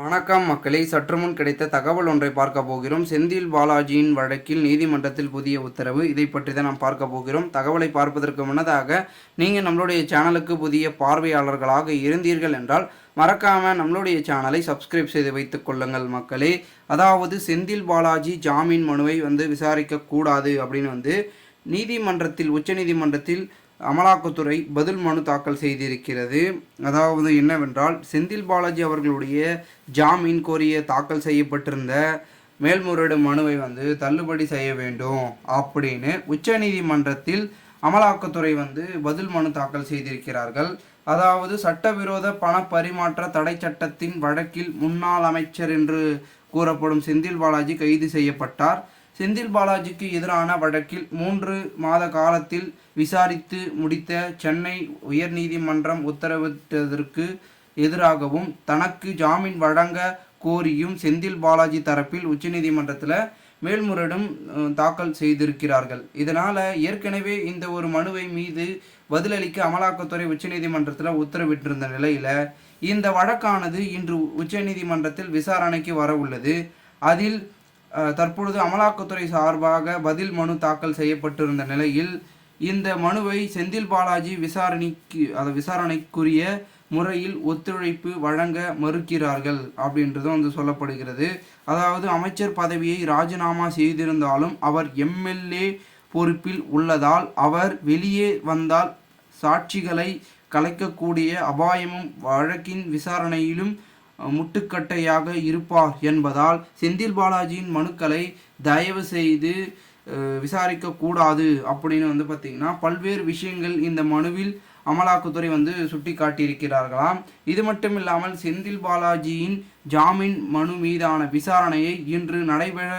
வணக்கம் மக்களை. சற்று முன் கிடைத்த தகவல் ஒன்றை பார்க்க போகிறோம். செந்தில் பாலாஜியின் வழக்கில் நீதிமன்றத்தில் புதிய உத்தரவு. இதை பற்றி தான் நாம் பார்க்க போகிறோம். தகவலை பார்ப்பதற்கு முன்னதாக நீங்கள் நம்மளுடைய சேனலுக்கு புதிய பார்வையாளர்களாக இருந்தீர்கள் என்றால் மறக்காம நம்மளுடைய சேனலை சப்ஸ்கிரைப் செய்து வைத்துக் கொள்ளுங்கள் மக்களே. அதாவது செந்தில் பாலாஜி ஜாமீன் மனுவை வந்து விசாரிக்க கூடாது அப்படின்னு வந்து நீதிமன்றத்தில் உச்சநீதிமன்றத்தில் அமலாக்கத்துறை பதில் மனு தாக்கல் செய்திருக்கிறது. அதாவது என்னவென்றால் செந்தில் பாலாஜி அவர்களுடைய ஜாமீன் கோரிய தாக்கல் செய்யப்பட்டிருந்த மேல்முறையீடு மனுவை வந்து தள்ளுபடி செய்ய வேண்டும் அப்படின்னு உச்சநீதிமன்றத்தில் அமலாக்கத்துறை வந்து பதில் மனு தாக்கல் செய்திருக்கிறார்கள். அதாவது சட்டவிரோத பண பரிமாற்ற தடை சட்டத்தின் வழக்கில் முன்னாள் அமைச்சர் என்று கூறப்படும் செந்தில் பாலாஜி கைது செய்யப்பட்டார். செந்தில் பாலாஜிக்கு எதிரான வழக்கில் மூன்று மாத காலத்தில் விசாரித்து முடித்த சென்னை உயர்நீதிமன்றம் உத்தரவிட்டதற்கு எதிராகவும் தனக்கு ஜாமீன் வழங்க கோரியும் செந்தில் பாலாஜி தரப்பில் உச்சநீதிமன்றத்தில் மேல்முறையிடும் தாக்கல் செய்திருக்கிறார்கள். இதனால் ஏற்கனவே இந்த ஒரு மனுவை மீது பதிலளிக்க அமலாக்கத்துறை உச்சநீதிமன்றத்தில் உத்தரவிட்டிருந்த நிலையில் இந்த வழக்கானது இன்று உச்சநீதிமன்றத்தில் விசாரணைக்கு வர உள்ளது. அதில் தற்பொழுது அமலாக்கத்துறை சார்பாக பதில் மனு தாக்கல் செய்யப்பட்டிருந்த நிலையில் இந்த மனுவை செந்தில் பாலாஜி விசாரணைக்கு அதை விசாரணைக்குரிய முறையில் ஒத்துழைப்பு வழங்க மறுக்கிறார்கள் அப்படின்றதும் வந்து சொல்லப்படுகிறது. அதாவது அமைச்சர் பதவியை ராஜினாமா செய்திருந்தாலும் அவர் எம்எல்ஏ பொறுப்பில் உள்ளதால் அவர் வெளியே வந்தால் சாட்சிகளை கலைக்கக்கூடிய அபாயமும் வழக்கின் விசாரணையிலும் முட்டுக்கட்டையாக இருப்பார் என்பதால் செந்தில் பாலாஜியின் மனுக்களை தயவு செய்து விசாரிக்கக்கூடாது அப்படின்னு வந்து பார்த்திங்கன்னா பல்வேறு விஷயங்கள் இந்த மனுவில் அமலாக்கத்துறை வந்து சுட்டி காட்டியிருக்கிறார்களாம் இது மட்டும் இல்லாமல் செந்தில் பாலாஜியின் ஜாமீன் மனு மீதான விசாரணையை இன்று நடைபெற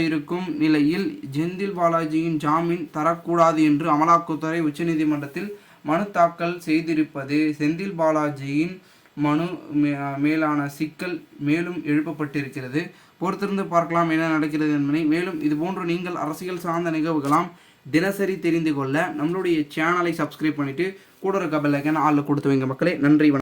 இருக்கும் நிலையில் செந்தில் பாலாஜியின் ஜாமீன் தரக்கூடாது என்று அமலாக்கத்துறை உச்சநீதிமன்றத்தில் மனு தாக்கல் செய்திருப்பது செந்தில் பாலாஜியின் மனு மே- மேலான சிக்கல் மேலும் எழுப்பப்பட்டிருக்கிறது. பொறுத்திருந்து பார்க்கலாம் என்ன நடக்கிறது என்பதை. மேலும் இதுபோன்று நீங்கள் அரசியல் சார்ந்த நிகழ்வுகளாம் தினசரி தெரிந்து கொள்ள நம்மளுடைய சேனலை சப்ஸ்கிரைப் பண்ணிட்டு கூட இருக்க பெல் ஆளில் கொடுத்து வைங்க மக்களே. நன்றி வணக்கம்.